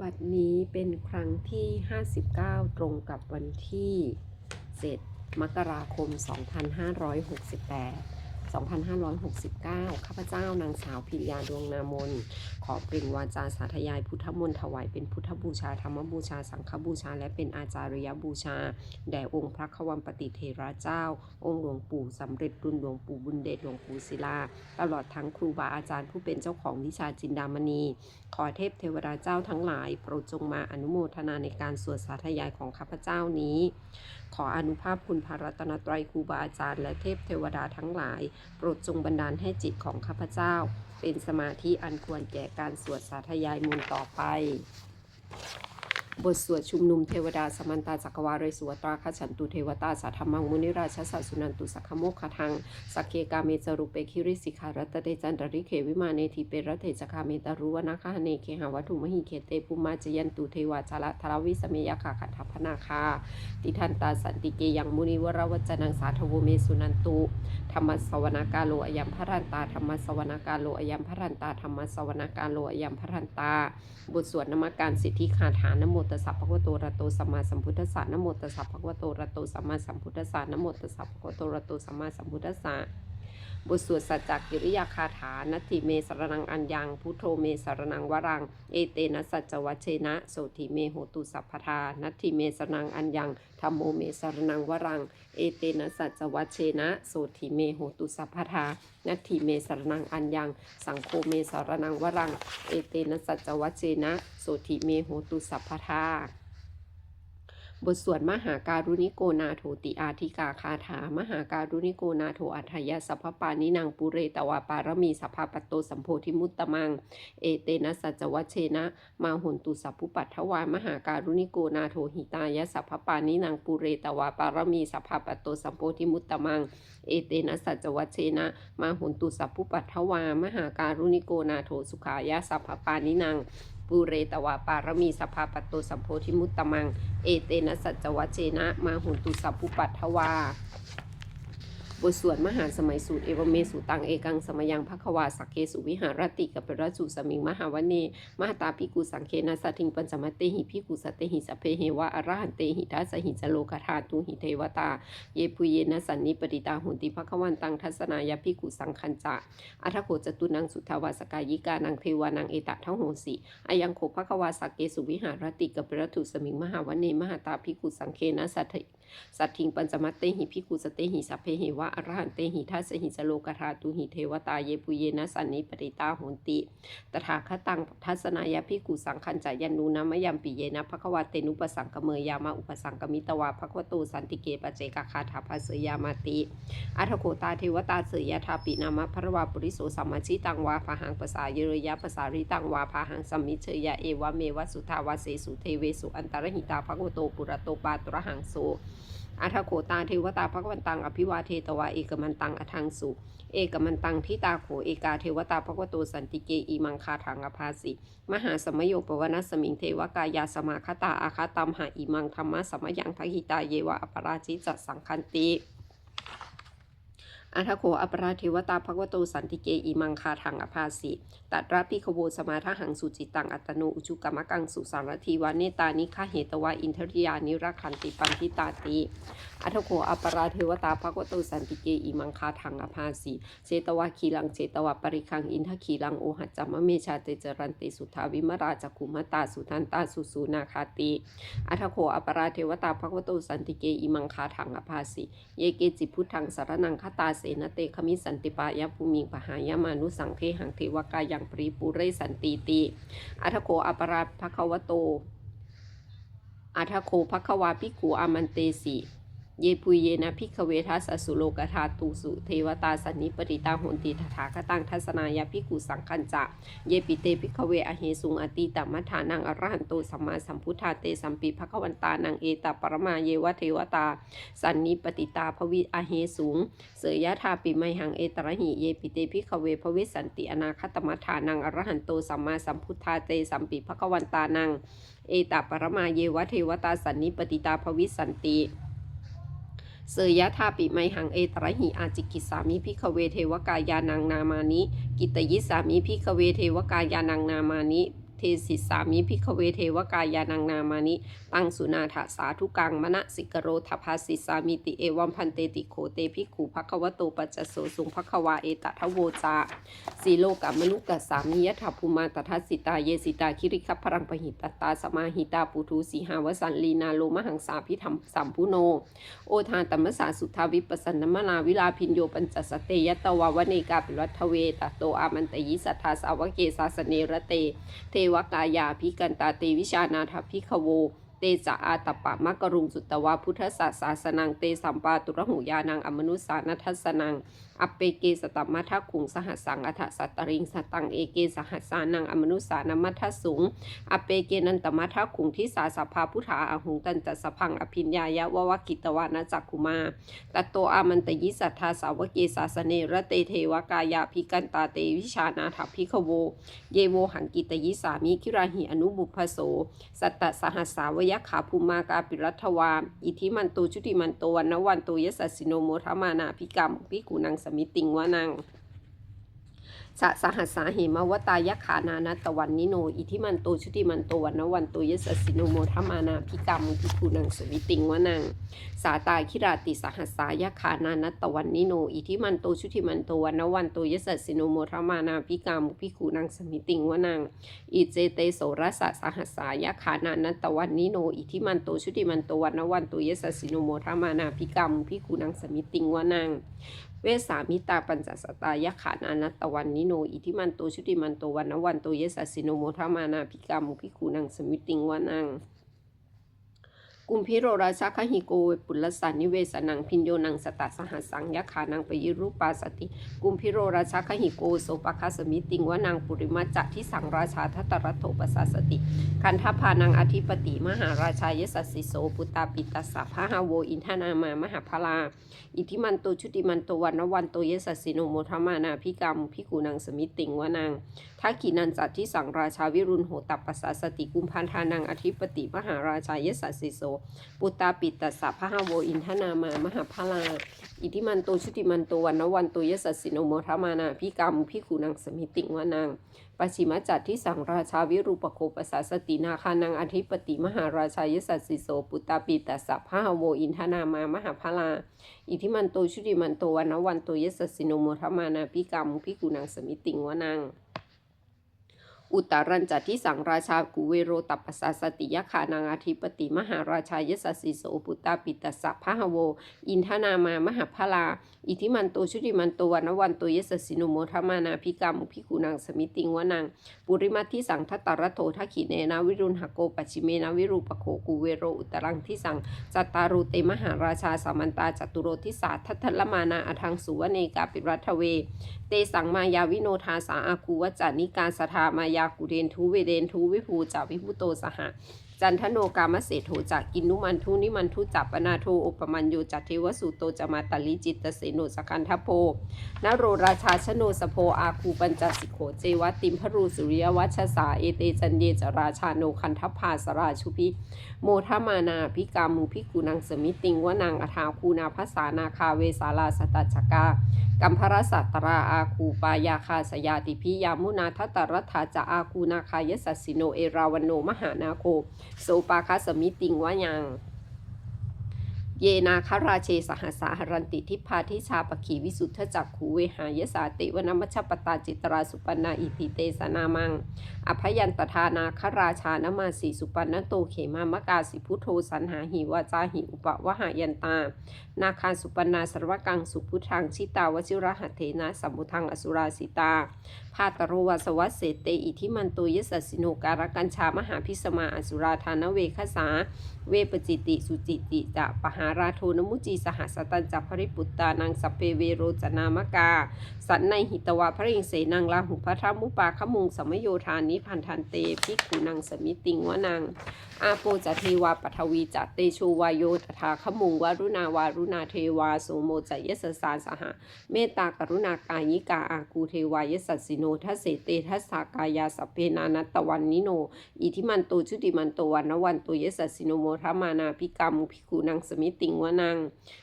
บัดนี้เป็นครั้งที่ 59 ตรงกับวันที่ 7 มกราคม 2568 2569 ข้าพเจ้านางสาวพิรยาดวงนามน ขอเปล่งวาจาสาธยายพุทธมนต์ถวายเป็นพุทธบูชาธรรมบูชา สังฆบูชา และเป็นอาจาริยบูชา แด่องค์พระขวัมปฏิเทระเจ้า องค์หลวงปู่สำเร็จรุ่นหลวงปู่บุญเดชหลวงปู่ศิลา ตลอดทั้งครูบาอาจารย์ผู้เป็นเจ้าของวิชาจินดามณี ขอเทพเทวดาเจ้าทั้งหลาย โปรดจงมาอนุโมทนาในการสวดสาธยายของข้าพเจ้านี้ ขออนุภาพคุณพระรัตนตรัยครูบาอาจารย์และเทพเทวดาทั้งหลายโปรดจงบันดาลให้จิตของข้าพเจ้า เป็นสมาธิอันควรแก่การสวดสาธยายมนต์ต่อไป บทสวดชุมนุมเทวดาสมันตาจักรวาเรสุวตราคฉันตุเทวตาสัทธมังมุนิราชสัสุนันตุสักขโมคทังสักเคกาเมจารุเปคิริสิขารัตเตจันตริเขวิมาเนทีเปรัตเทจคาเมตารุวนาคาเนเคหาวัตถุมหิเคเตปุมาจยันตุเทวาจาระทรวิสเมยคาขันทัพนาคา ติทันตาสันติเกยังมุนิวรวัจนังสาธวเมสุนันตุธรรมสวนากาโลอยัมพรันตาธรรมสวนากาโลอยัมพรันตาธรรมสวนากาโลอยัมพรันตาบทสวดนมัการสิทธิคาถานโมตัสสะภะคะวะโตระโตสัมมาสัมพุทธัสสะนโมตัสสะภะคะวะโตระโตสัมมาสัมพุทธัสสะนโมตัสสะภะคะวะโตระโตสัมมาสัมพุทธัสสะ บทสวดสัจจกิริยาคาถานัตถิเมสรนังอัญญัง พุทโธเมสรนังวรัง เอเตนะสัจจวัชเชนะโสธิเมโหตุสัพพทานัตถิเมสรนังอัญญังธรรมโมเมสรนังวรัง เอเตนะสัจจวัชเชนะโสธิเมโหตุสัพพทานัตถิเมสรนังอัญญัง สังโฆเมสรนังวรัง เอเตนะสัจจวัชเชนะโสธิเมโหตุสัพพทา บทสวดมหาการุณิโกนาโถติอาธิกาคาถา มหาการุณิโกนาโถอัฏฐยสัพพปานินางปุเรตวาปารมีสัพพปตโตสัมโพธิมุตตะมัง เอเตนะสัจวัชเชนะ มาหุนตุสัพพุปัทถวามหาการุณิโกนาโถหิตายะสัพพปานินางปุเรตวาปารมีสัพพปตโตสัมโพธิมุตตะมัง เอเตนะสัจวัชเชนะ มาหุนตุสัพพุปัทถวามหาการุณิโกนาโถสุขายะสัพพปานินาง ปูเรตวาปารมีสภาปตโตสัมโพธิมุตตะมัง เอเตนะสัจวัเจนะ มาหุนตุสัพพุปัทถวา บทสวดมหาสมัยสูตรเอวเมสุตังเอกังสมยังภควาสักเคสุวิหารติกับเปรสุสมิงมหาวเนมหตาภิกขุสังเคนะสัทิงปัญจมเตหิภิกขุสัตเตหิสัพเพเหวะอรหันเตหิทัสสหิจโลกธาตุหิเทวตา เยปุเยนะสันนิปติตาหุนติภควันตังทัศนายภิกขุสังคัญจะอัทโขจตุนังสุทธาวาสกายิกานังเทวานังเอตะทังโหสีอายังโขภควาสักเกสุวิหารติกับเปรตุสมิงมหาวเนมหตาภิกขุสังเคนะสัทิสัตถิงปัญจมัตเตหิพิกุสเตหิสัพเพหิวะอรหันเตหิทัสหิสโลกธาตุหิเทวตาเยปุเยนะสันนิปติตาโหนติ ตถาคตังทัศนายพิกุสังคัญจายันูนะมะยัมปิเยนะภควาเตนุปสังกเมยามาอุปสังกมิตวาภควโตสันติเกปเจกคาถาภาเสยามาติอัทโคตาเทวตาเสยทาปินามะพระวาปุริโสสัมมาชิตังวาภาหังภาษาเยรยะภาษาริตังวาภาหังสัมมิเชยะเอวะเมวะสุทาวาเสสุเทเวสุอันตรหิตาภควโตปุระโตปาตระหังโส อัทโขตาเทวตาพระวันตัง อภิวาเทตวาเอกมันตังอทังสุ เอกมันตังทิตาโขเอกาเทวตาพระวโตสันติเกอีมังคาถังอภาสิมหาสมโยปวนัสมิงเทวกายาสมาคตาอาคาตัมหาอีมังธรรมะสมยังทักหิตาเยวะอปราชิจัสังคันติ อัทโขอปราเทวตาภควโตสันติเกอีมังคาถังอภาสิตัดราพิขโวสมาทหังสุจิตังอัตโนอุจุกรรมกังสุสารทีวาเนตานิฆาเหตวาอินทริยานิรักขันติปันทิตาติอัทโขอปราเทวตาภควโตสันติเกอิมังคาถังอภาสีเจตวาคีลังเจตวาปริคังอินทคีลังโอหัจจามะเมชาเตจรันติสุทาวิมราจักขุมตาสุทันตาสุสูนาคาติอัทโขอปราเทวตาภควโตสันติเกอิมังคาถังอภาสีเยเกจิพุทธังสารนังคตาเสนเตคมิสันติปายะภูมิงปหายามานุสังเทหังเทวกายังปริปุเรสันติติอัทโคอปราภควโตอัทโคภควาภิกขุอามันเตสิ เยปุยเยนะพิกเวทัสสุโลกธาตุสุเทวตาสันนิปติตาโหนติทถาคตังทัศนายาพิกุสังคัญจะเยปิเตพิกเวอเหสุงอติตมัฏฐานังอรหันโตสัมมาสัมพุทธาเตสัมปีภควันตานังเอตปรมาเยวะเทวตา สันนิปติตาภวิอเหสุง เสยยะธาปิไมหังเอตระหิเยปิเตพิกเวภวิสันติอนาคตมัฏฐานังอรหันโตสัมมาสัมพุทธาเตสัมปีภควันตานัง เอตปรมาเยวะเทวตาสันนิปติตาภวิสันติ เสยยะธาปิไมหังเอตระหิอาจิกิสามิพิคเวเทวกายานังนามานิ กิตยิสามิพิคเวเทวกายานังนามานิ เทเทสิสามิพิกเวเทวกายานังนามานิ ตังสุนาถาสาธุกังมณสิกโรทภาสิสามิติเอวัมพันเตติโคเตภิกขุภควโตปัจจโสสุงภควาเอตทะโวจาสีโลกามนุกัสสามิยถาภูมาตทัสสิตาเยสิตาคิริคัพพรังปหิตตาสมาหิตาปุทูสีหาวสันลีนาโลมหังสาพิธรรมสัมพุโน โอทานตัมมสาสุทาวิปัสสนมนาวิลาพินโยปัญจสเตยตวาวเนกาปิรัตเวตโตอามันตยิสัทธาสาวเกสาสเนระเต เทววกายาพิกันตาเตวิชานาถพิขโว เตจะอาตปะมะกรุงสุตตวะพุทธศาสาสนังเตสัมปาตุระหูยานังอมนุสานัทสนังอัปเปเกสตัมมัทคุงสหัสสังอัฏฐสัตตริงสตังเอเกสหัสสานังอมนุสานามัทสุงอเปเกนันตมัทคุงทิสาสภาพุทธาอาหุงตันจัสพังอภิญญายะววกิตวานาจักคุมาตตโตอามันตยิสัทธาสาวเกสาสเนระเตเทวกายาภิกันตาเตวิชานาถพิขโว เยโวหังกิตยิสามิคิราหิอนุบุพโส สัตตสหัสสาวยขาภูมากาปิรัตวาอิทิมันโตชุติมันโตวันนวันโตยสัสสิโนโมทมานาพิกรรมพิกุนังสมิติงวานังสะสหัสสาเหมวตายะขานานัตตวันนิโน อิทิมันโตชุติมันโตวันนวันโตยสสสิโนโมทมานาพิกรรมพิกุนังสมิติงวานัง สาตาคิราติสหัสสายะขานานัตตวันนิโน อิทิมันโตชุติมันโตวันนวันโตยสสสิโนโมทมานาพิกรรมพิกุนังสมิติงวานัง อิเจเตโสรสะสหัสสายะขานานัตตวันนิโน อิทิมันโตชุติมันโตวันนวันโตยสสสิโนโมทมานาพิกรรมพิกุนังสมิติงวานัง เวสามิตาปัญจสตายะขานานัตตวันนิโน อิทิมันโตชุติมันโตวันนวันโตเยสัสิโนโมทมานาพิกามุพิกุนังสมิติงวานัง กุมพิโรราชาคหิโกเวปุลสันนิเวสนังพินโยนังสตัสสหัสังยะขานังปยิรูปาสติกุมพิโรราชาคหิโกโสปคาสมิติงวานางปุริมาจัที่สังราชาทัตตรัตโถปสาสติ คันทพานังอธิปติมหาราชายสัสสิโสปุตาปิตัสสะพะหาโวอินทนามามหาพลา อิทิมันโตชุติมันโตวันวันโตยสัสสิโนโมทมานาพิกรรมพิกูนังสมิติงวานางทักขีนันจัตที่สังราชาวิรุณโหตัปปสาสติกุมพันธานังอธิปติมหาราชายสัสสิโสปุตตาปิตัสสะพะหาโวอินทนามามหาพลาอิทิมันโตชุติมันโตวันนวันโตยสัสสิโนโมทมานาพิกรรมพิกูนังสมิติงวานางปัจฉิมจัตที่สังราชาวิรูปโคปสาสตินาคานังอธิปติมหาราชายสัสสิโสปุตตาปิตัสสะพะหาโวอินทนามามหาพลาอิทิมันโตชุติมันโตวันนวันโตยสัสสิโนโมทมานาพิกรรมพิกูนังสมิติงวานาง อุตรัญจัตที่สังราชากุเวโรตัปปสาสติยขานังอธิปติมหาราชายสสิโสปุตตาปิตัสสะพะหโว อินทนามามหาพลา อิทิมันโตชุติมันโตวันวันโตยสัสสิโนโมทมานาพิกรรมพิกุนังสมิติงวนัง ปุริมัตที่สังทัตตรโททักขิเนนาวิรุณหโกปชิเมนาวิรูปโคกุเวโรอุตรังที่สังจัตตารุเตมหาราชาสามันตาจตุโรทิสาทัทละมานาอทังสุวเนกาปิรัตเว เตสังมายาวิโนทาสาอาคูวจานิการสถามายาากุเรนทูเวเดนทูวิภูจาวิพุโตสหะจันทโนกามเสโทจากกินนุมันทุนิมันทุจับปนาโทอุปมัญโยจัตเทวสุโตจะมาตลิจิตเสโนสกันทโพนโรราชาชโนสโพอาคูปัญจสิโขเจวติมพรูสุริยวัชสาเอเตจันเยจราชาโนคันทพาสราชุพิโมทมานาพิกามุพิกุนังสมิติงวนังอทาคูนาภาษานาคาเวสาลาสตัจกา กัมพรสัตตราอาคูปายาคาสยาติพิยามุนาทัตตรัฐาจะอาคูนาคายสัสสิโนเอราวันโนมหานาโคโสปาคาสมิติงวะยัง เยนาคราเชสหสาหรันติทิพาทิชาปขีวิสุทธจักขูเวหายสาติวนมัชปตาจิตราสุปนาอิติเตสนามัง อภยันตทานาคราชานมาสีสุปันนโตเขมามกาสิพุทโธสันหาหิวาจาหิอุปวหายันตา นาคาสุปนาสรวกังสุพุทังชิตาวชิรหัตเถนะสัมพุทังอสุราสิตาพาตโรวสวัสเสเตอิทิมันโตยสัสสิโนการกัญชามหาพิสมาอสุราธานเวคสา เวปจิติสุจิติจะปหาราโทนมุจีสหสตันจัพริปุตตานังสพเปเวโรจนามกา สันในหิตวาพระอิงเสนังลาหุพระธรรมุปาขมุงสมโยธานิพันธันเตภิกขุนังสมิติงวนังอาโปจเทวาปทวีจัตเตโชวายโยตถาขมุงวารุณาวารุณาเทวาโสโมจยสสาสหะเมตตากรุณากายิกาอากูเทวายสัสสิโนทัสเสเตทัสสากายาสัพเพนานัตวันนิโน อิทิมันโตชุติมันโตวันนวันโตยสัสสิโนโมทมานาพิกรรมพิคูนังสมิติงวนัง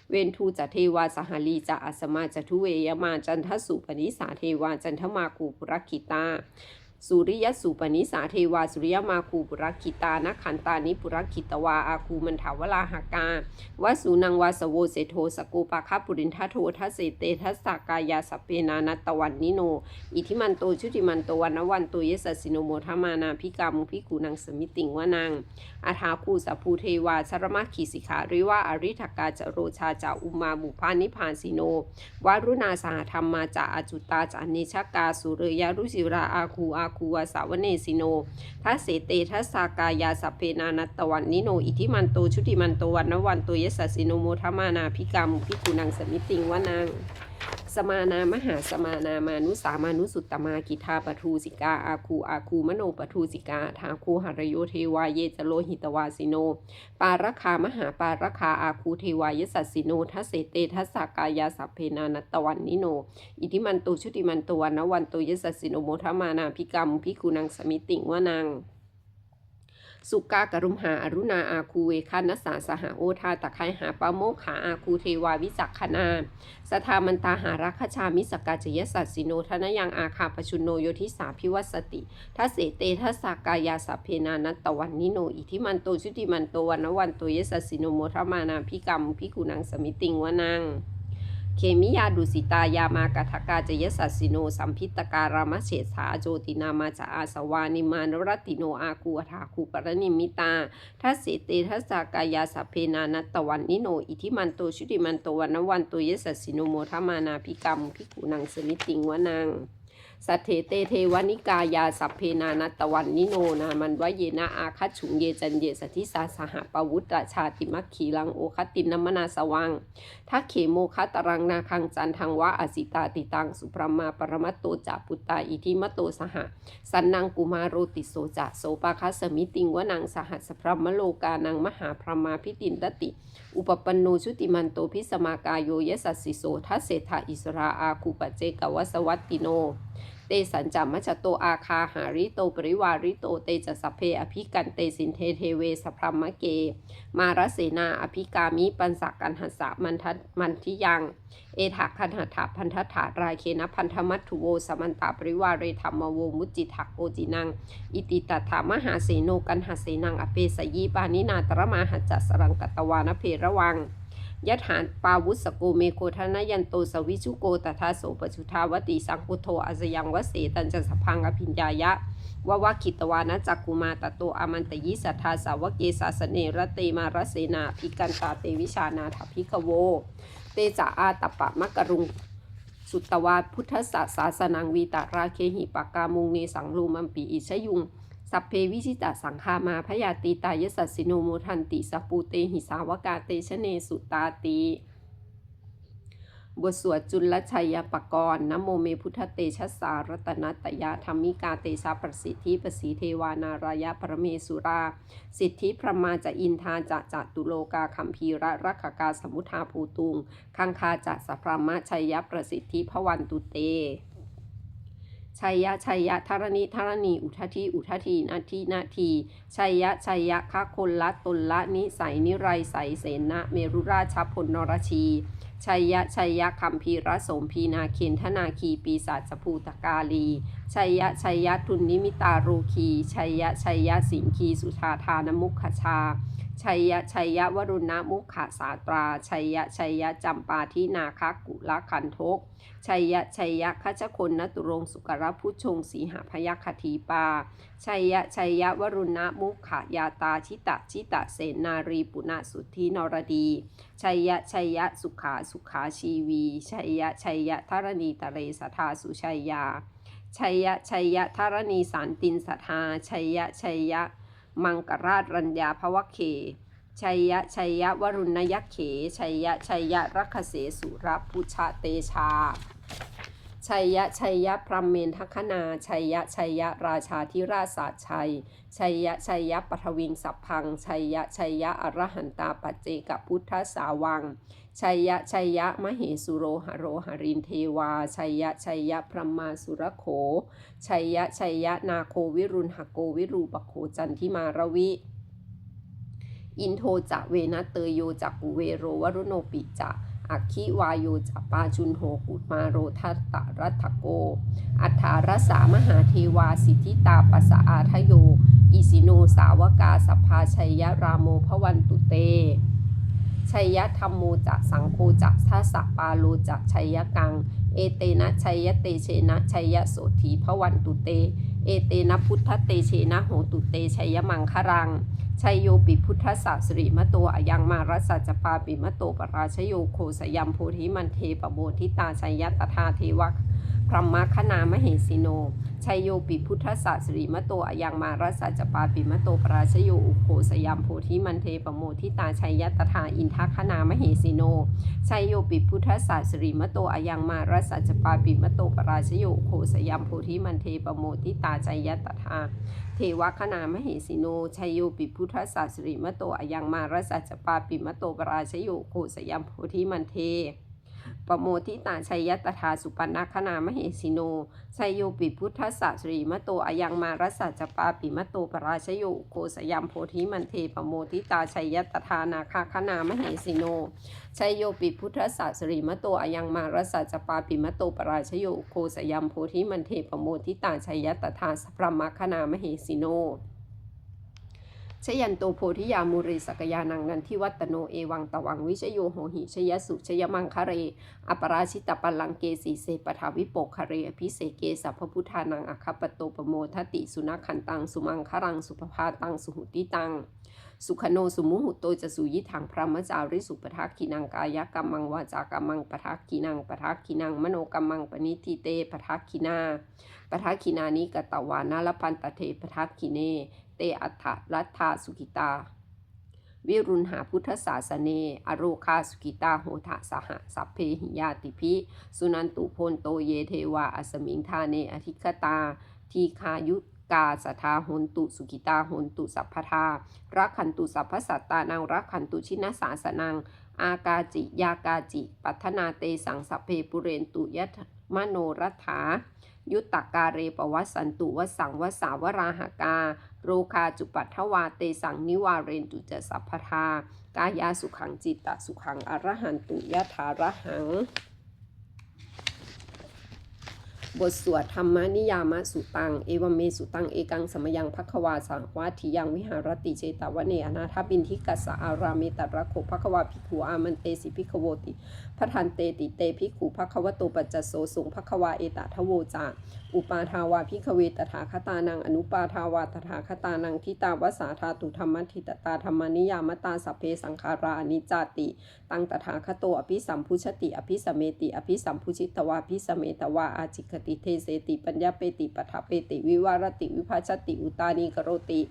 เวนทูจะเทวาสหลีจะอัสมาจะทุเวยมาจันทสุปนิสาเทวาจันทมากูปรคิตา สุริยสุปนิสาเทวา สุริยมาคูปุรคิตานขันตานิปุรคิตวาอาคูมันถาวลาหากาวสุนังวาสโวเสโทสโกปาคาปุรินทโททัสเสเตทัสสากายาสเพนานัตวันนิโน อิทิมันโตชุติมันโตวันวันโตเยสสสิโนโมทามานาพิกามุพิกูนังสมิติงวานังอาทาคูสัพูเทวาชรมาขีสิขาริวาอริทกาจโรชาจาอุมาบุพานิพานสิโนวารุณาสหธรรมมาจาอจุตาจาเนชกาสุเรยารุสิราอาคูอาคูวาสาวเนสิโนทัสเสเตทัสสากายาสัพเพนานัตตวันนิโน อิทิมันโตชุติมันโตวันนวันโตเยสสสิโนโมทามานาพิกามุพิกูนังสมิติงวานัง สมานามหาสมานามานุสามานุสุตตมากิทาปทูสิกาอาคูอาคูมโนปทูสิกาทาคูหรโยเทวาเยจโลหิตวาสิโน ปารคามหาปารคาอาคูเทวายสัสสิโนทัสเสเตทัสสกายาสัพเพนานัตวันนิโน อิทิมันโตชุติมันตวันวันโตยสัสสิโนโมทมานาพิกรรมพิกุนังสมิติงวนัง สุกากรุมหาอรุณาอาคูเวคานัสสาสหาโอทาตะไคหาปาโมขาอาคูเทวาวิจักขนาสทามันตาหารัคชามิสกาจยสัสสิโนทนยังอาคาปชุนโนโยทิสาพิวัสติทัสเสเตทัสสากายาสัพเพนานัตตวันนิโนอิทิมันโตชุติมันโตวันวันโตเยสัสสิโนโมทมานาพิกรรมพิกุนังสมิติงวนัง เคมิยาดุสิตายามากทกาจยสัสสิโนสัมพิตการามเฉษาโจตินามาจาอาสวานิมานรติโนอาคูอทาคูปรนิมิตาทัสเสเตทัสสากายาสเพนานัตวันนิโน อิทิมันโตชุติมันโตวันวันโตเยสัสสิโนโมทมานาพิกรรมพิกุนังสมิติงวนัง สัทเถเตเทวนิกายาสัพเพนานัตตวันนิโนนามันวเยนะอาคัจฉุงเยจันเยสทิสาสหปวุตตชาติมัคคีลังโอคตินนมนาสวังทักเขโมคตรังนาคังจันทังวะอสิตาติตังสุปรมาปรมัตโตจาปุตตาอิทิมโตสหะสันนังกุมาโรติโสจะโสปาคัสมิติงวนังสหัสพรมโลกานังมหาพรมาพิตินตติ อุปปันโนชุติมันโตพิสมากายโยยสัสสิโสทัสเศธาอิสราอาคูปเจกวสวัตติโน เตสัญจามัจโตอาคาหาริโตปริวาริโตเตจะสเพอภิกันเตสินเทเทเวสพรหมเก มารเสนาอภิกามิปันสักกันหัสสะมันทัมันทิยัง เอถาคันหัตถาพันธถารายเคนะพันธมัตถุโวสมันตาปริวาเรธรรมโวมุจจิทักโอจินัง อิติตถามหาเสโนกันหาเสนังอเปสยีปานินาตรมาหัจจสรังกตวานเพระวัง ยถานปาวุสโกเมโคทนายันโตสวิชุโกตถาโสปชุทาวติสังพุโทอาสยังวเสตันจะสพังอภิญญายะววคิตวานะจักกุมาตโตอมันตยิสัทธาสาวกเกสาสเนรเตมารเสนาภิกันตาเตวิชานาถภิกโว เตจาอาตปะมะกรุงสุตตวาพุทธศาสาสนังวีตาราเคหิปากกามุงเนสังลูมัมปีอิชยุง สัพเพวิชิตาสังคามาพยาติตายสัสสิโนโมทันติสปปูเตหิสาวกาเตชะเนสุตาติบทสวดจุลชัยปกรณ์นโมเมพุทธเตชะสารัตนตยาธรรมิกาเตชะประสิทธิประสีเทวานารายะประเมสุรา สิทธิพระมาจะอินทาจะจะตุโลกาคัมภีระรักกาสมุทาภูตุงคังคาจะสัพพมะชัยยะประสิทธิพวันตุเต ชัยยะชัยยะธรณิธรณีอุทธีอุทธีนาทีนาทีชัยยะชัยยะคะคนละตนละนิสัยนิไรใสเสนะเมรุราชพลนรชี ชัยยะชัยยะคัมภีระสมพีนาเคนธนาคีปีศาจภูตกาลีชัยยะชัยยะทุนนิมิตาโรคีชัยยะชัยยะสิงคีสุธาทานมุขชาชัยยะชัยยะวรุณมุขสาตราชัยยะชัยยะจำปาทินาคกุลคันทกชัยยะชัยยะคัจคนนตุรงสุกรพุชงสีหพยัคทีปา ชัยยะชัยยะวรุณมุขยาตาชิตะชิตะเสนารีปุณสุทธินรดี ชัยยะชัยยะสุขาสุขาชีวี ชัยยะชัยยะธรณีตะเรสทาสุชัยยา ชัยยะชัยยะธรณีสารตินสทาชัยยะชัยยะมังกราชรัญญาภวเค ชัยยะชัยยะวรุณยักเข ชัยยะชัยยะรัคเสสุรพุชะเตชา ชัยยะชัยยะพรหมเมนทัคนาชัยยะชัยยะราชาธิราชาชัย ชัยยะชัยยะปทวิงสัพพัง ชัยยะชัยยะอรหันตาปัจเจกพุทธสาวัง ชัยยะชัยยะมเหสุโรหโรหรินเทวา ชัยยะชัยยะพรหมาสุรโข ชัยยะชัยยะนาโควิรุณหโกวิรูปโคจันทิมารวิอินโทจะเวนะเตยโยจักกุเวโรวรุโนปิจะ อัคคิวายโยจัปปาจุนโหกุมาโรทัตตะรัตโก อัฏฐารสามหาเทวาสิทธิตาปัสสะอาทโย อิสิโนสาวกาสัพพาชัยยรามโมพวันตุเตชัยยธรรมโมจะสังโฆจะทัสสะปาโลจะชัยยกัง เอเตนะชัยยเตเชนะชัยยโสธีพวันตุเต เอเตนะพุทธเตเชนะโหตุเตชัยมังครังชัยโยปิพุทธสสริมะโตอายังมารัสัจปาปิมะโตปราชโยโคสยามโพธิมันเทปโบธิตาชัยยตถาเทวะ พรหมคณามเหสิโน ชัยโยปิพุทธสสริมโตอายังมารัสจปาปิมโตปราชโยอุโคสยัมโพธิมันเทปโมทิตาชัยยตถาอินทคณามเหสิโน ชัยโยปิพุทธศาสริมโตอายังมารัสจปาปิมโตปราชโยโคสยัมโพธิมันเทปโมทิตาชัยยตถาเทวคณามเหสิโน ชัยโยปิพุทธศาสริมโตอายังมารัสจปาปิมโตปราชโยโคสยัมโพธิมันเท ปโมทิตาชัยยตถาสุปนนคณามเหสิโนชัยโยปิพุทธศาสริมะโตอายังมารัสสจปาปิมะโตปราชโยโคสยัมโพธิมันเทปโมทิตาชัยยตถานาคาคณามเหสิโนชัยโยปิพุทธศาสริมะโตอายังมารัสสจปาปิมะโตปราชโยโคสยัมโพธิมันเทปโมทิตาชัยยตถาสพรมคณามเหสิโน ชยันโตโพธิยามูริสกยานังนันทิวัตโนเอวังตวังวิชโยโหหิชยสุชยมังคะเร อปราชิตปัลังเกสีเสปทาวิโปกคะเรอภิเสเกสัพพพุทธานังอคปโตปโมทติสุนัขขันตังสุมังครังสุภพาตังสุหุติตังสุขโนสุมุหุโตจะสุยิถังพระมจาริสุปทักขินังกายกรรมังวาจากรรมังปทักขินังปทักขินังมโนกรรมังปณิทิเตปทักขินาปทักขินานิกตวานาลพันตเทปทักขิเน เตอัฏฐรัตถาสุกิตา วิรุณหาพุทธศาสเน อโรคาสุกิตาโหทะสหสัพเพหิยาติพิสุนันตุโพนโตเยเทวา อสมิงทาเนอธิคตา ทีคายุกาสทาโหนตุสุกิตาโหนตุสัพพทารักขันตุสัพพสัตตานังรักขันตุชินาสาสนัง อากาจิยากาจิ ปัทนาเตสังสัพเพปุเรนตุยัตมโนรัฐา ยุตตกาเรปวัสันตุวสังวสาวราหกา โรคาจุปัทวาเตสังนิวาเรนตุจะสัพพทากายาสุขังจิตตสุขังอรหันตุยะถาระหัง บทสวดธรรมนิยามสุตัง เอวเมสุตัง เอกังสมยังพัควาสังวาทิยังวิหารติเจตาวเนอนาถบินทิกัสอารามิตรโคพัควาภิกขุอามันเตสิภิกขโวติ พระทันเตติเตภิกขุภควโตปัจจโสสุงภควาเอตทโวจาอุปาทาวาพิกเวตถาคตานังอนุปาทาวาตถาคตานังทิตาวสาธาตุธรรมทิตตาธรรมนิยามตาสัพเพสังขาราอนิจจาติ ตังตถาคโตอภิสัมพุชติ อภิสเมติ อภิสัมพุชิตวาอภิสเมตวาอาจิคติเทเสติปัญญาเปติปัฏฐเปติวิวารติวิภาชติอุตานีกโรติ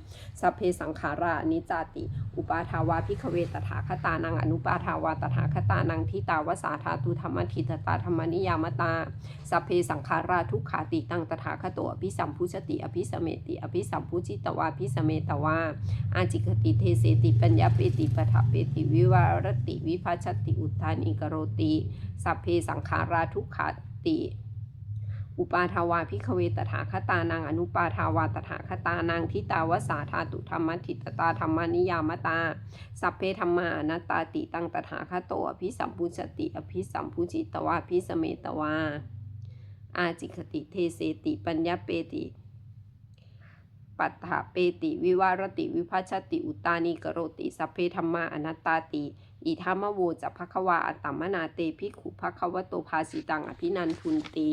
สัพเพสังขาราอนิจจาติ อุปาทาวาพิกเวตถาคตานังอนุปาทาวาตถาคตานังทิตาวสาธาตุธรรมทิตตาธรรมนิยามตาสัพเพสังขาราทุกขาติตังตถาคโตอภิสัมพุชติอภิสเมติอภิสัมพุชิตวาอภิสเมตวาอาจิกติเทเสติปัญญาเปติปะทะเปติวิวารติวิภัชติอุทานิกโรติสัพเพสังขาราทุกขาติ อุปาทาวาพิคเวตถาคตานังอนุปาทาวาตถาคตานังทิตาวสาธาตุธรรมทิตตาธรรมนิยามตา สัพเพธรรมานัตตาติตังตถาคโตอภิสัมพุชติอภิสัมพุจิตวาภิสเมตวา อาจิคติเทเสติปัญญาเปติปัฏฐาเปติวิวารติวิภัชติอุตานิกโรติสัพเพธรรมาอนัตตาติ อิธรรมโวจะภควาอัตตมนาเตภิกขุภควโตภาสิตังอภินันทุนติ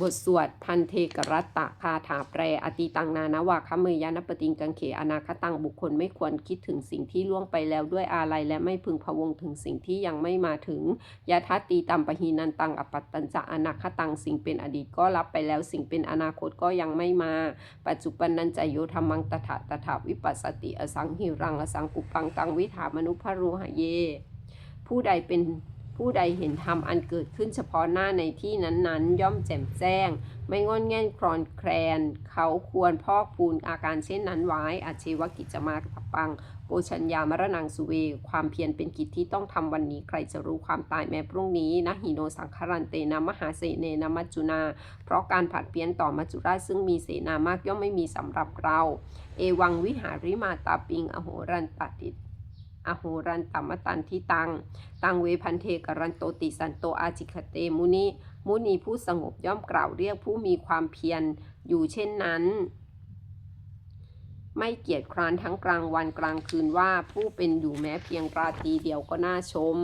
บทสวดพันเทกรัตตะคาถาแปรอติตังนานาวาคเมยานปติงกังเขอนาคตังบุคคลไม่ควรคิดถึงสิ่งที่ล่วงไปแล้วด้วยอาลัยและไม่พึงพะวงถึงสิ่งที่ยังไม่มาถึงยะทัตตีตัมปหีนันตังอปัตตัญจะอนาคตังสิ่งเป็นอดีตก็รับไปแล้วสิ่งเป็นอนาคตก็ยังไม่มา ปัจจุบันนันจโยธรรมังตถาตถาวิปัสสติอสังหิรังอสังกุปังตังวิถามนุภรูหะเย ผู้ใดเป็น ผู้ใดเห็นธรรมอันเกิดขึ้นเฉพาะหน้าในที่นั้นๆ ย่อมแจ่มแจ้ง ไม่งอนแง่นคลอนแคลน เขาควรพอกพูนอาการเช่นนั้นไว้อาชีวกิจจะมาปังโกชัญญามรณังสุเว ความเพียรเป็นกิจที่ต้องทำวันนี้ใครจะรู้ความตายแม้พรุ่งนี้นะหิโนสังคารันเตนะมหาเสเนนะมัจจุนา เพราะการผัดเปลี่ยนต่อมัจจุราชซึ่งมีเสนามากย่อมไม่มีสำหรับเรา เอวังวิหาริมาตาปิงอโหรันตติ อโหรันตัมตันทิตัง ตังเวพันเทกรันโตติสันโตอาจิคเตมุนิ มุนีผู้สงบย่อมกล่าวเรียกผู้มีความเพียรอยู่เช่นนั้น ไม่เกียจคร้านทั้งกลางวันกลางคืนว่าผู้เป็นอยู่แม้เพียงราตรีเดียวก็น่าชม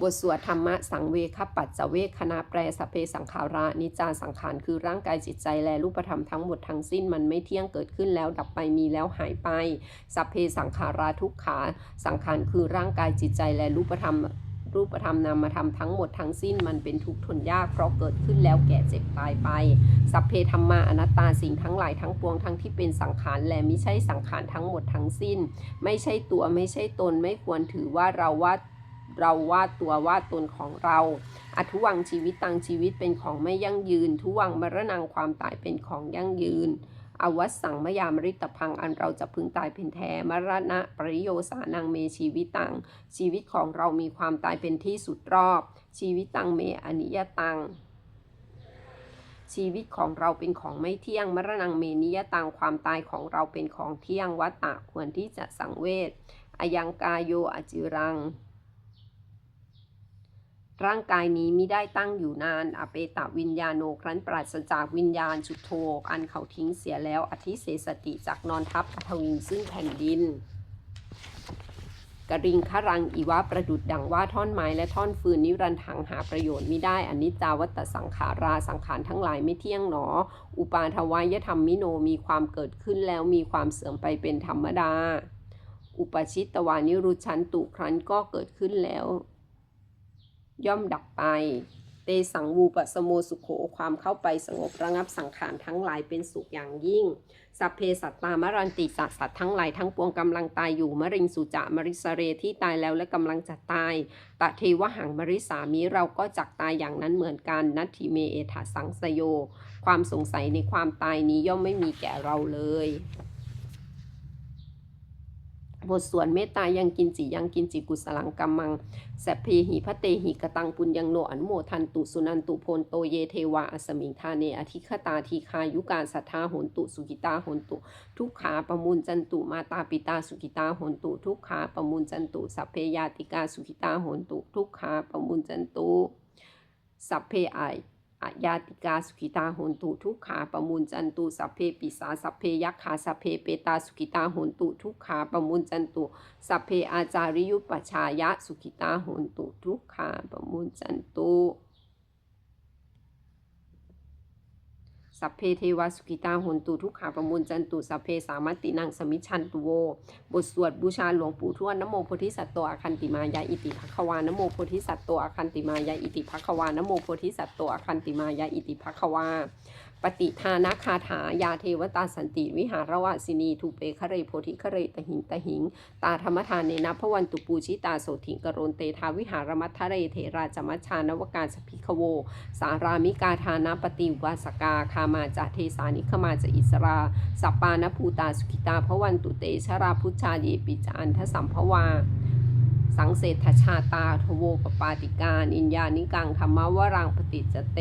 บทสวดธรรมะสังเวคปัจจเวคคณะแปลสเพสังขารานิจจาสังขารคือร่างกายจิตใจและรูปธรรมทั้งหมดทั้งสิ้นมันไม่เที่ยงเกิดขึ้นแล้วดับไปมีแล้วหายไปสัพเพสังขาราทุกขาสังขารคือร่างกายจิตใจและรูปธรรมรูปธรรมนามธรรมทั้งหมดทั้งสิ้นมันเป็นทุกข์ทนยากเพราะเกิดขึ้นแล้วแก่เจ็บตายไป สัพเพธรรมาอนัตตาสิ่งทั้งหลายทั้งปวงทั้งที่เป็นสังขารและไม่ใช่สังขารทั้งหมดทั้งสิ้น ไม่ใช่ตัวไม่ใช่ตนไม่ควรถือว่าเราว่า เราว่าตัวว่าตนของเราอทุวังชีวิตตังชีวิตเป็นของไม่ยั่งยืน ทุวังมรณงความตายเป็นของยั่งยืนอวัสสังมยามริตพังอันเราจะพึงตายเป็นแท้มรณะปริโยสานังเมชีวิตตัง ชีวิตของเรามีความตายเป็นที่สุดรอบ ชีวิตตังเมอนิยตัง ชีวิตของเราเป็นของไม่เที่ยงมรณงเมนิยตังความตายของเราเป็นของเที่ยงวัตตะควรที่จะสังเวชอายังกายโยอจิรัง ร่างกายนี้มิได้ตั้งอยู่นาน อเปตะวิญญาโนครั้นปราศจากวิญญาณจุดโทอันเขาทิ้งเสียแล้วอธิเสสติจากนอนทับปฐวินซึ่งแผ่นดินกริงครังอีวะประดุดดังว่าท่อนไม้และท่อนฟืนนิรันถังหาประโยชน์ไมิได้อนิจจาวัตสังขาราสังขารทั้งหลายไม่เที่ยงหนอ อุปาทวายธรรมมิโนมีความเกิดขึ้นแล้วมีความเสื่อมไปเป็นธรรมดา อุปชิตตวานิรุชันตุครั้นก็เกิดขึ้นแล้ว ย่อมดับไป เตสังวูปสโมสุโขความเข้าไปสงบระงับสังขารทั้งหลายเป็นสุขอย่างยิ่ง สัพเพสัตตามรันติสัตสัตทั้งหลายทั้งปวงกำลังตายอยู่มริงสุจะมริสเรที่ตายแล้วและกำลังจะตายตะเทวหังมริสามิเราก็จักตายอย่างนั้นเหมือนกันนัตถิเมเอถาสังสโย ความสงสัยในความตายนี้ย่อมไม่มีแก่เราเลย บทสวดเมตตายังกินจิยังกินจิกุสลังกัมมังสัพเพหิพระเตหิกตังปุญญังโนอนโมทันตุสุนันตุโพนโตเยเทวาอสมิงทาเนอธิคตาทีคายุการสัทธาโหนตุสุกิตาโหนตุ ทุกขาปมุนจันตุมาตาปิตาสุกิตาโหนตุทุกขาปมุนจันตุสัพเพยาติกาสุกิตาโหนตุทุกขาปมุนจันตุสัพเพไอ อายาติกาสุขิตาโหนตุทุกขาปมุนจันตุสัพเพปิสาสัพเพยักขาสัพเพเปตาสุขิตาโหนตุทุกขาปมุนจันตุสัพเพอาจาริยุปชายะสุขิตาโหนตุทุกขาปมุนจันตุ สัพเพเทวาสุขิตาหนตุทุกขาประมุลจันตุสัพเพสามัตตินังสมิชันตุโว บทสวดบูชาหลวงปู่ทวดนโมโพธิสัตว์โตอาคันติมายาอิติภควานโมโพธิสัตว์โตอาคันติมายาอิติภควานโมโพธิสัตว์โตอาคันติมายาอิติภควา ปฏิทานคาถายาเทวตาสันติวิหารวาสินีทูเปคะเรโพธิคะเรตหิงตหิง ตาธรรมทานเนนะพวันตุปูชิตาโสถิงกโรนเตทาวิหารมัทะเรเถราจมัชานวการสพิคโว สารามิกาทานาปฏิวาสกาคามาจาเทสานิขมาจะอิสราสัปปานภูตาสุขิตาพวันตุเตชราพุชาเยปิจานทสัมภวาสังเศรษฐชาตาทโวปปาติกานินญานิกังธรรมวรังปฏิจเต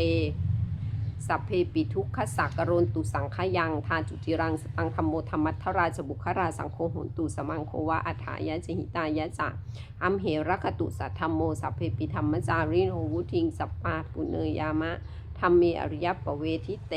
สัพเพปิทุกขสักกโรนตุสังขยังทาจุติรังสตังธรรมโมธรรมัทธราชบุคราสังโฆหนตุสมังโควะอัฏฐายะจหิตายะจะอัมเหรคตุสัทธรรมโมสัพเพปิธรรมจาริโนวุทิงสัปปาปุเนยามะธรรมเมอริยปเวทิเต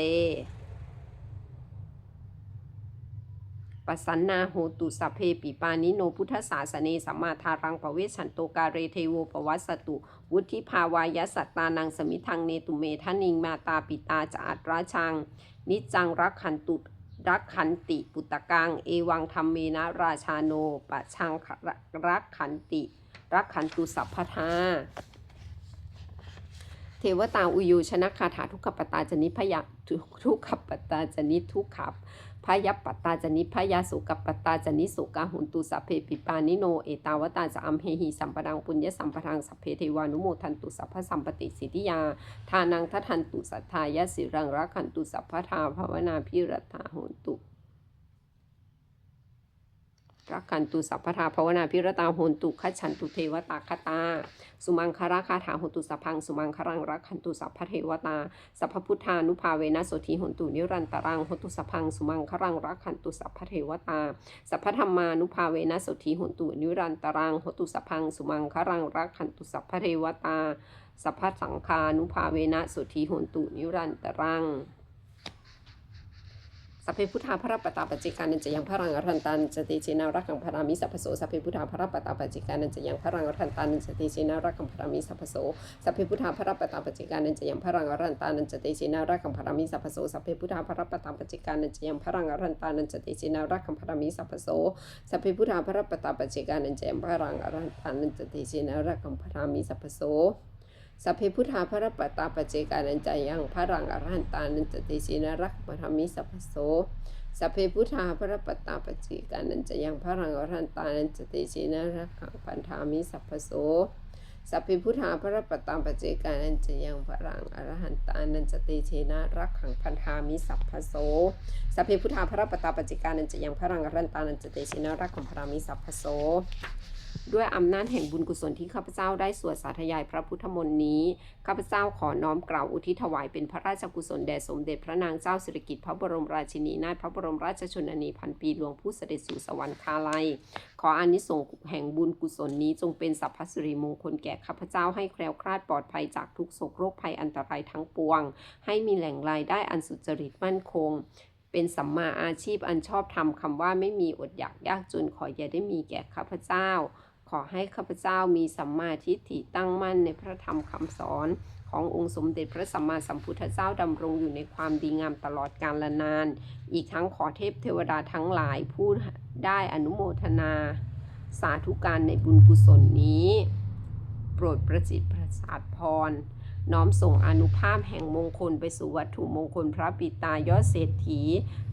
ปสันนาโหตุสัพเพปิปานิโนพุทธศาสเนสัมมาทารังปเวชันโตกาเรเทโวปวัสสตุวุฒิภาวายสัตตานังสมิทังเนตุเมทนิงมาตาปิตาจาอัตราชัง นิจังรักขันตุรักขันติปุตตะกัง เอวังธรรมเมนะราชาโนปะชังรักขันติ รักขันตุสัพพทาเทวตาอุยูชนะคาถาทุกขปตาจนิพยะทุกขปตาจนิทุกขับ พยปตตาจนิพยาสุกัปตตาจนิสุกาหุนตุสัพเพปิปานิโนเอตาวตาจะอัมเฮหิสัมปดังปุญญสัมปทังสัพเพเทวานุโมทันตุสัพพสัมปติสิทธิยา ทานังทัทันตุสัทธายสิรังรักขันตุสัพพทาภาวนาพิรตาหุนตุ รักขันตุสัพพทาภาวนาพิรตาโหนตุคัจฉันตุเทวตาคตา สุมังคาราคาถาโหนตุสัพพัง สุมังคารังรักขันตุสัพพเทวตา สัพพพุทธานุภาเวนะโสธีโหนตุนิรันตรังโหนตุสัพพัง สุมังคารังรักขันตุสัพพเทวตา สัพพธรรมานุภาเวนะโสธีโหนตุนิรันตรังโหนตุสัพพัง สุมังคารังรักขันตุสัพพเทวตา สัพพสังคานุภาเวนะโสธีโหนตุนิรันตรัง สัพเพพุทธาพระปตตาปจเจกานันจะยังพระรังอรันตันจติเจนารักขังพรามิสัพพโสสัพเพพุทธาพระปตตาปจเจกานันจะยังพระรังอรันตันจติเจนารักขังพรามิสัพพโสสัพเพพุทธาพระปตตาปจเจกานันจะยังพระรังอรันตันจติเจนารักขังพรามิสัพพโสสัพเพพุทธาพระปตาปจเจกานันจะยังพระรังอรันตันจติเจนารักขังพรามิสัพโสสัพเพพุทธาพระปตาปจเจกานันจะยังพระรังอรันตันจติเจนารักขังพรามิสัพพโส สัพเพพุทธาพระปตตาปเจกานันจะยังพระรังอรหันตานันจติชินารักปธรรมิสัพพโสสัพเพพุทธาพระปตตาปเจกานันจะยังพระรังอรหันตานันจติชินารักขังพันธามิสัพพโสสัพเพพุทธาพระปตตาปเจกานันจะยังพระรังอรหันตานันจติชินารักขังพันธามิสัพพโสสัพเพพุทธาพระปตตาปเจกานันจะยังพระรังอรหันตานันจติชินารักขังพันธามิสัพพโส ด้วยอำนาจแห่งบุญกุศลที่ข้าพเจ้าได้สวดสาธยายพระพุทธมนต์นี้ ข้าพเจ้าขอน้อมกล่าวอุทิศถวายเป็นพระราชกุศลแด่สมเด็จพระนางเจ้าสิริกิติ์พระบรมราชินีนาถพระบรมราชชนนีพันปีหลวงผู้เสด็จสู่สวรรคาลัย ขออานิสงส์แห่งบุญกุศลนี้จงเป็นสัพพสิริมงคลแก่ข้าพเจ้าให้แคล้วคลาดปลอดภัยจากทุกโศกโรคภัยอันตรายทั้งปวง ให้มีแหล่งรายได้อันสุจริตมั่นคงเป็นสัมมาอาชีพอันชอบธรรมคำว่าไม่มีอดอยากยากจนขออย่าได้มีแก่ข้าพเจ้า ขอให้ข้าพเจ้ามีสัมมาทิฏฐิตั้งมั่นในพระธรรมคำสอนขององค์สมเด็จพระสัมมาสัมพุทธเจ้าดำรงอยู่ในความดีงามตลอดกาลนาน อีกทั้งขอเทพเทวดาทั้งหลายผู้ได้อนุโมทนา สาธุการในบุญกุศลนี้ โปรดประจิตประสาทพร น้อมส่งอนุภาพแห่งมงคลไปสู่วัตถุมงคลพระปิตายอดเศรษฐี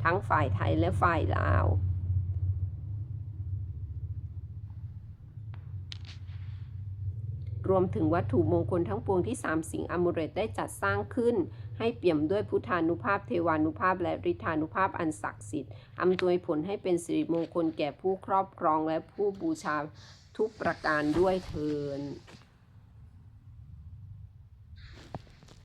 ทั้งฝ่ายไทยและฝ่ายลาว รวมถึงวัตถุมงคลทั้งปวงที่สามสิ่งอมุเรตได้จัดสร้างขึ้น ให้เปี่ยมด้วยพุทธานุภาพเทวานุภาพและฤทธานุภาพอันศักดิ์สิทธิ์อำนวยผลให้เป็นสิริมงคลแก่ผู้ครอบครองและผู้บูชาทุกประการด้วยเทิน